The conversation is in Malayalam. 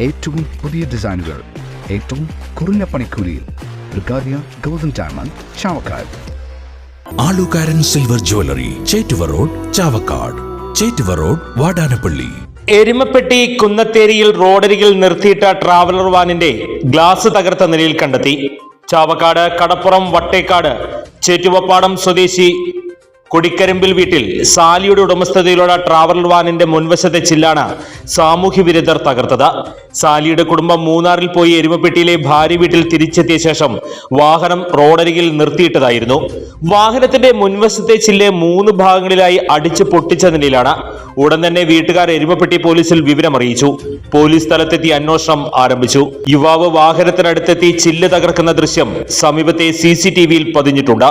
ഏറ്റവും പുതിയ ഡിസൈനുകൾ ഏറ്റവും കുറഞ്ഞ പണിക്കൂലിയിൽ ബ്രിഗാദിയ golden diamond Chavakkad. ആലുകാരൻ silver jewellery Chettuva road Chavakkad. Chettuva road Vadanappally. Erumapetty കുന്നത്തേരിയിൽ റോഡരികിൽ നിർത്തിയിട്ട ട്രാവലർ വാനിന്റെ ഗ്ലാസ് തകർത്ത നിലയിൽ കണ്ടെത്തി. ചാവക്കാട് കടപ്പുറം വട്ടേക്കാട് ചേറ്റുവപ്പാടം സ്വദേശി കൊടിക്കരിമ്പിൽ വീട്ടിൽ സാലിയുടെ ഉടമസ്ഥതയിലുള്ള ട്രാവൽ വാനിന്റെ മുൻവശത്തെ ചില്ലാണ് സാമൂഹ്യ വിരുദ്ധർ തകർത്തത്. സാലിയുടെ കുടുംബം മൂന്നാറിൽ പോയി എരുമപ്പെട്ടിയിലെ ഭാര്യ വീട്ടിൽ തിരിച്ചെത്തിയ ശേഷം വാഹനം റോഡരികിൽ നിർത്തിയിട്ടതായിരുന്നു. വാഹനത്തിന്റെ മുൻവശത്തെ ചില്ല് മൂന്ന് ഭാഗങ്ങളിലായി അടിച്ച് പൊട്ടിച്ച നിലയിലാണ്. ഉടൻ തന്നെ വീട്ടുകാർ എരുമപ്പെട്ടി പോലീസിൽ വിവരമറിയിച്ചു പോലീസ് സ്ഥലത്തെത്തി അന്വേഷണം ആരംഭിച്ചു. യുവാവ് വാഹനത്തിനടുത്തെത്തി ചില്ല് തകർക്കുന്ന ദൃശ്യം സമീപത്തെ സി പതിഞ്ഞിട്ടുണ്ട്.